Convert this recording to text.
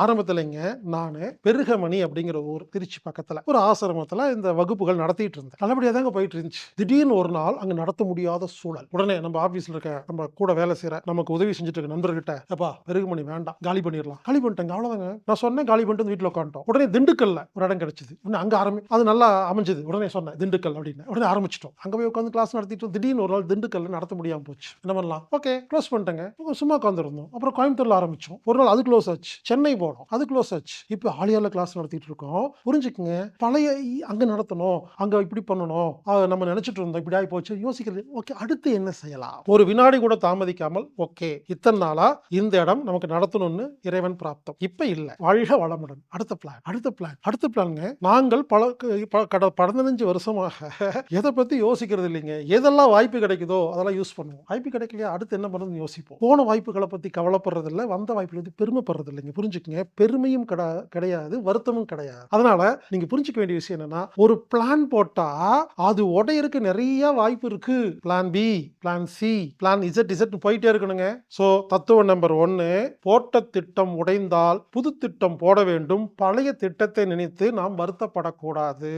ஆரம்பத்துலங்க நான் பெருகமணி அப்படிங்கிற ஊர் திருச்சி பக்கத்தில் ஒரு ஆசிரமத்தில் இந்த வகுப்புகள் நடத்திட்டு இருந்தேன். நல்லபடியாக தாங்க போயிட்டு இருந்துச்சு. திடீர்னு ஒரு நாள் அங்கே நடத்த முடியாத சூழல். உடனே நம்ம ஆஃபீஸில் இருக்க நம்ம கூட வேலை செய்கிற நமக்கு உதவி செஞ்சுட்டு இருக்க நண்பர்கிட்ட எப்பா பெருகமணி வேண்டாம். காலி பண்ணிடலாம். காலி பண்ணிட்டேங்க. அவ்வளோதாங்க நான் சொன்னேன் காலி பண்ணிட்டு வந்து வீட்டில் உட்காந்துட்டோம் உடனே திண்டுக்கல்ல ஒரு இடம் கிடச்சிது. உடனே அங்கே ஆரம்பி அது நல்லா அமைஞ்சது. உடனே சொன்னேன் திண்டுக்கல் அப்படின்னு. உடனே ஆரம்பிச்சிட்டோம். அங்கே போய் உட்காந்து கிளாஸ் நடத்திட்டு திடீர்னு ஒரு நாள் திண்டுக்கல்ல நடத்த முடியாமல் போச்சு. என்ன பண்ணலாம்? ஓகே க்ளோஸ் பண்ணிட்டேங்க. சும்மா உட்காந்துருந்தோம் அப்புறம் கோயம்புத்தூரில் ஆரம்பித்தோம் ஒரு நாள் அது க்ளோஸ் ஆச்சு. சென்னை போனோம் அது க்ளோஸ் ஆச்சு. இப்போ ஆலியாவில் கிளாஸ் நடத்திட்டு இருக்கோம் புரிஞ்சுக்குங்க. பழைய இ- நடத்தணும். அங்கே இப்படி பண்ணணும். நம்ம நினச்சிட்டு இருந்தோம். இப்படி ஆகி போச்சு. யோசிக்கிறது ஓகே அடுத்து என்ன செய்யலாம்? ஒரு வினாடி கூட தாமதிக்காமல் ஓகே இத்தனை நாளா இந்த இடம் நமக்கு நடத்தணும்னு இறைவன் பிராப்தம். இப்போ இல்லை. வாழ்க வளமுடன். அடுத்த பிளான் அடுத்த பிளான் அடுத்த பிளான்ங்க நாங்கள் பல க- ப- கட பதினஞ்சு வருஷமாக எதை பற்றி யோசிக்கிறது இல்லைங்க. எதெல்லாம் வாய்ப்பு கிடைக்குதோ அதெல்லாம் யூஸ் பண்ணுவோம். வாய்ப்பு கிடைக்கலையா? அடுத்து என்ன பண்ணுறதுன்னு யோசிப்போம். போன வாய்ப்புகளை பற்றி கவலைப்படுறதில்ல. வந்த வாய்ப்புகளை பத்தி பெருமைப்படுறது இல்லைங்க புரிஞ்சுக்கங்க. பெருமையும் கிடையாது வருத்தமும் கிடையாது. அதனால நீங்க புரிஞ்சுக்க வேண்டிய விஷயம் என்னன்னா ஒரு பிளான் போட்டா அது உடையறதுக்கு நிறைய வாய்ப்பு இருக்கு. Plan B plan C plan Z Z போயிட்டே இருக்கணுங்க. ஸோ தத்துவம் நம்பர் ஒன்னு போட்ட திட்டம் உடைந்தால் புது திட்டம் போட வேண்டும். பழைய திட்டத்தை நினைத்து நாம் வருத்தப்படக்கூடாது.